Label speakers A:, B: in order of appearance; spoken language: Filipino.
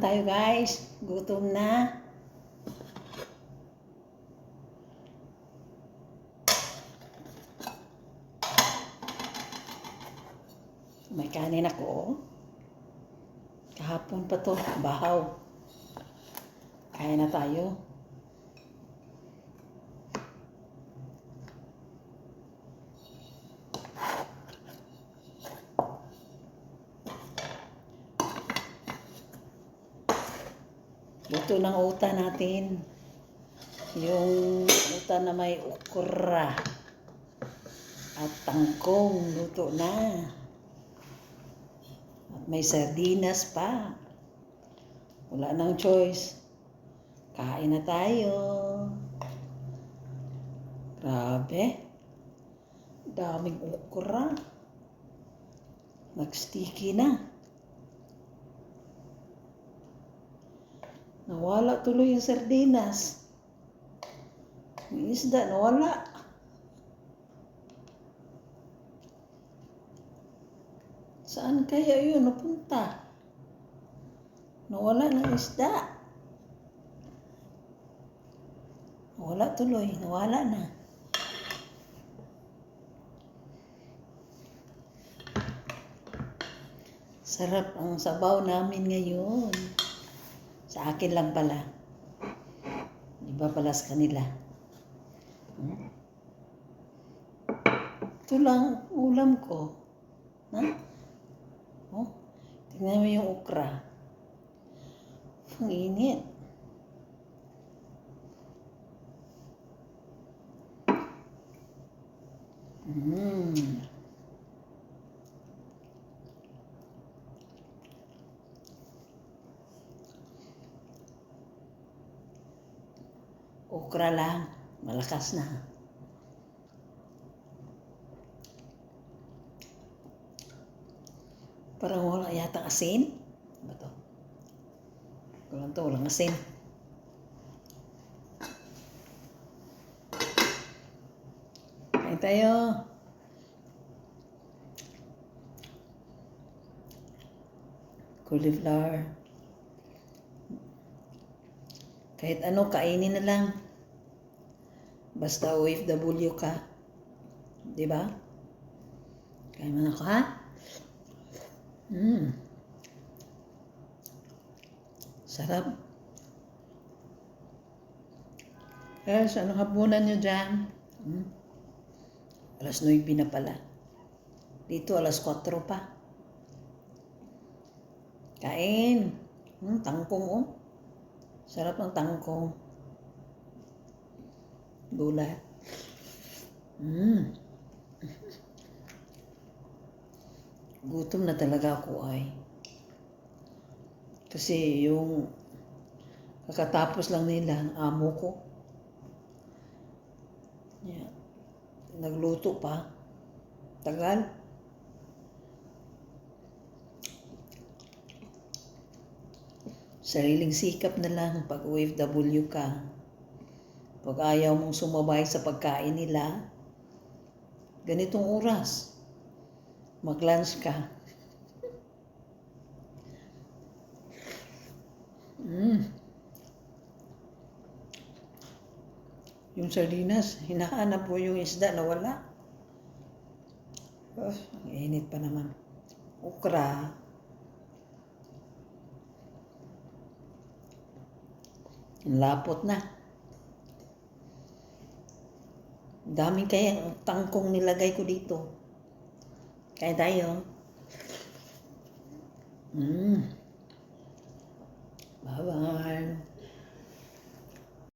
A: tayo guys. Gutom na. May kanin ako. oh. Kahapon pa to. Bahaw. Kaya na tayo. Luto ng uta natin. Yung uta na may okra. At tangkong luto na. At may sardinas pa. Wala nang choice. Kain na tayo. Grabe. Daming okra. Nag-sticky na. Nawala tuloy yung sardinas. Yung isda, nawala. Saan kaya yun napunta? Nawala ng isda. Nawala tuloy, nawala na. Sarap ang sabaw namin ngayon. Sa akin lang pala. Iba pala sa kanila. Hmm? Ito lang ulam ko. Ha? Oh, tingnan mo yung okra. Ang init. Mm. Okra lang. Malakas na. Parang wala yata asin. Ano to? Walang to, walang asin. Kain tayo. Cauliflower. Kahit ano, kainin na lang. Basta OFW ka. Di ba? Kain mo na ako, ha? Mm. Sarap. Guys, ano hapunan nyo dyan? Hmm? Alas 9 na pala. Dito, alas 4 pa. Kain. Hmm, tangkong, oh. Sarap ng tangkong. Gulay. Mm. Gutom na talaga ako ay. Kasi yung kakatapos lang nila, ang amo ko. Yeah. Nagluto pa. Tagal. Sariling sikap na lang pag OFW ka. Pag ayaw mong sumabay sa pagkain nila, ganitong oras, mag-lunch ka. Mm. Yung sardinas, hinahanap po yung isda na wala. Oh, init pa naman. Okra. Ang lapot na. Dami kaya tangkong nilagay ko dito. Kaya tayo. Mm. Bye-bye.